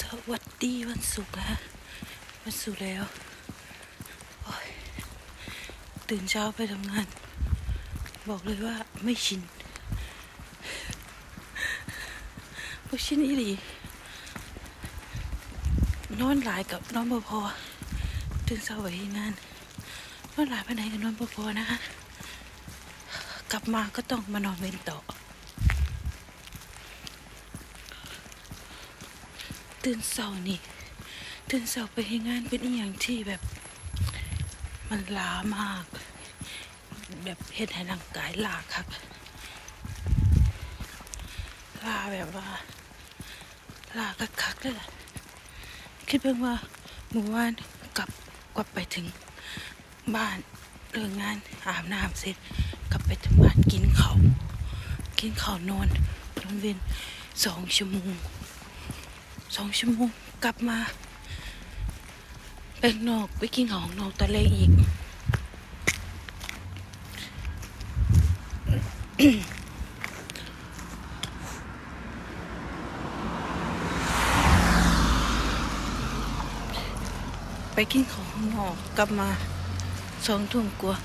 สวัสดีวันศุกร์นะฮะวันศุกร์แล้วตื่นเช้าไปทำงาน บอกเลยว่าไม่ชินไม่ชินอีหลีนอนหลายกับนอนบ่พอตื่นเช้าไปที่งานนอนหลายไปไหนกับนอนบ่พอนะคะ กลับมาก็ต้องมานอนเวนต่อ ตื่นเสานี่ ตื่นเสาไปให้งานเป็นอีอย่างที่แบบ มันล้ามาก แบบเฮ็ดให้ร่างกายลาครับลาแบบว่า ลาคักๆเลยล่ะคิดเพิ่งว่าเมื่อวานกลับกลับไปถึงบ้านเลิกงานอาบน้ำเสร็จกลับไปถึงบ้านกินข้าวกินข้าวนอนนอนเวนสองชั่วโมง สองชั่วโมงกลับมาไปนอกไปกินของนอกตะเลอีกไปกินของนอกกลับมาสองทุ่มกว่า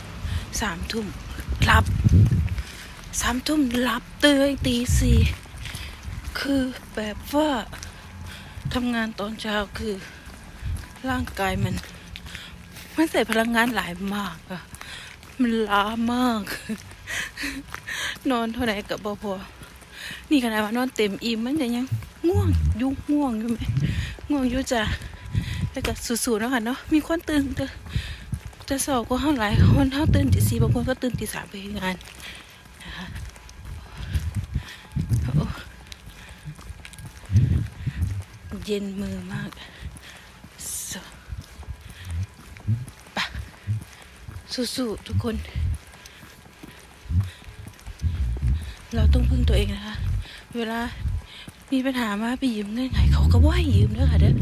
สามทุ่มหลับสามทุ่มหลับเตยตีสี่คือแบบว่า ทำงานตอนเช้าคือ ร่างกายมัน มันใส่พลังงานหลายมากอะมันล้ามาก นอนเท่าไหร่กับบพอนี่ขนาดว่านอนเต็มอิ่มมันจะยังง่วงยุง่วงอยู่ไหมง่วงอยู่จ้ะแล้วก็สูๆเนาะค่ะเนาะมีคนตื่นเด้อจะสอบก็เท่าไหร่คนเท่าตื่นตีสี่บางคนก็ตื่นตีสามไปงานนะคะโอ้ เย็นมือมากสปะสู้ๆทุกคน เราต้องพึ่งตัวเองนะคะ เวลามีปัญหามาไปยืมเงินไหนเขาก็ว่าให้ยืมเด้อค่ะเด้อ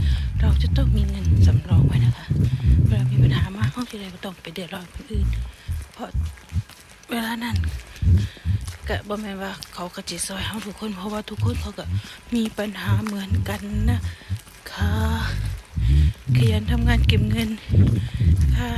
เราจะต้องมีเงินสำรองไว้นะคะ เวลามีปัญหามาห้องที่ใดก็ต้องไปเดือดร้อนคนอื่น เพราะเวลานั้น ก็บ่แม่นว่าเขาก็จิซอยเฮาทุกคน เพราะว่าทุกคนเขาก็มีปัญหาเหมือนกันนะคะขยันทำงานเก็บเงินค่ะ